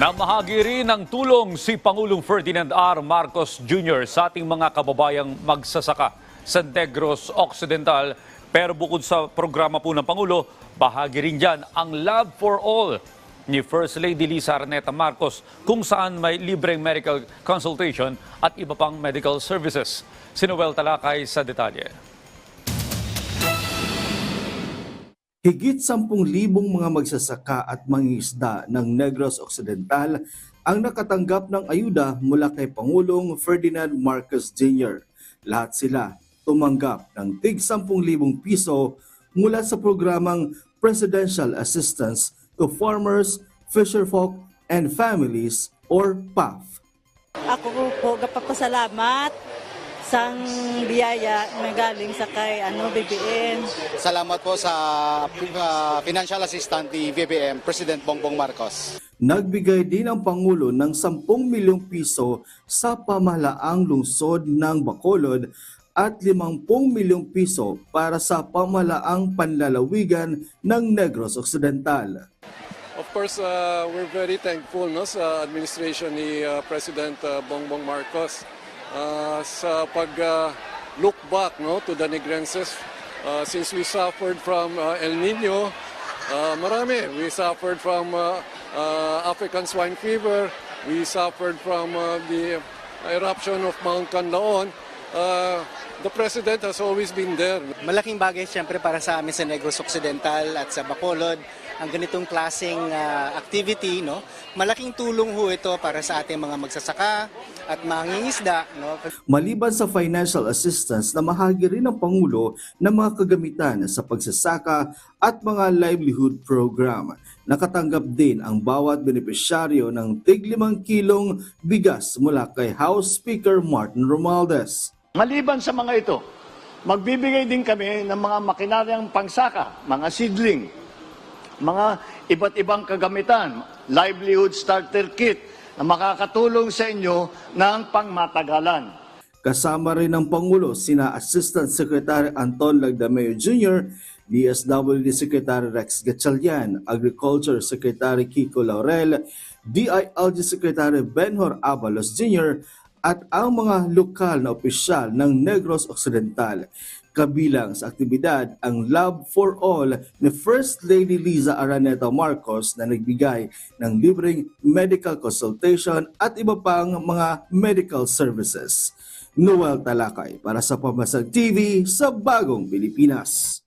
Namahagi rin ng tulong si Pangulong Ferdinand R. Marcos Jr. sa ating mga kababayang magsasaka sa Negros Occidental. Pero bukod sa programa po ng Pangulo, bahagi rin dyan ang Love for All ni First Lady Lisa Araneta Marcos kung saan may libreng medical consultation at iba pang medical services. Si Noel Talakay sa detalye. Higit 10,000 mga magsasaka at mangingisda ng Negros Occidental ang nakatanggap ng ayuda mula kay Pangulong Ferdinand Marcos Jr. Lahat sila tumanggap ng tig 10,000 piso mula sa programang Presidential Assistance to Farmers, Fisherfolk, and Families or PAF. Ako po gapapasalamat sang biyaya na galing sa kay ano BBM. Salamat po sa uh, financial assistant ni VBM, President Bongbong Marcos. Nagbigay din ang Pangulo ng 10 milyong piso sa pamahalaang lungsod ng Bacolod at 50 milyong piso para sa pamahalaang panlalawigan ng Negros Occidental. Of course, uh, we're very thankful no, sa administration ni uh, President uh, Bongbong Marcos uh, sa pag uh, look back no, to the Negrenses. Uh, since we suffered from uh, El Nino, uh, marami. We suffered from uh, uh, African swine fever. We suffered from uh, the eruption of Mount Canlaon. Uh, the President has always been there. Malaking bagay siyempre para sa amin sa Negros Occidental at sa Bacolod ang ganitong klaseng uh, activity no malaking tulong ho ito para sa ating mga magsasaka at mangingisda no Maliban sa financial assistance na mahagi rin ng Pangulo ng mga kagamitan sa pagsasaka at mga livelihood program. Nakatanggap din ang bawat benepisyaryo ng tig 5 kilong bigas mula kay House Speaker Martin Romualdez. Maliban sa mga ito, magbibigay din kami ng mga makinaryang pangsaka, mga seedling, mga iba't ibang kagamitan, livelihood starter kit na makakatulong sa inyo ng pangmatagalan. Kasama rin ng Pangulo sina Assistant Secretary Anton Lagdameo Jr., DSWD Secretary Rex Gatchalian, Agriculture Secretary Kiko Laurel, DILG Secretary Benhor Abalos Jr., at ang mga lokal na opisyal ng Negros Occidental. Kabilang sa aktibidad ang Love for All ni First Lady Liza Araneta Marcos na nagbigay ng libreng medical consultation at iba pang mga medical services. Noel Talakay para sa Pamasag TV sa Bagong Pilipinas.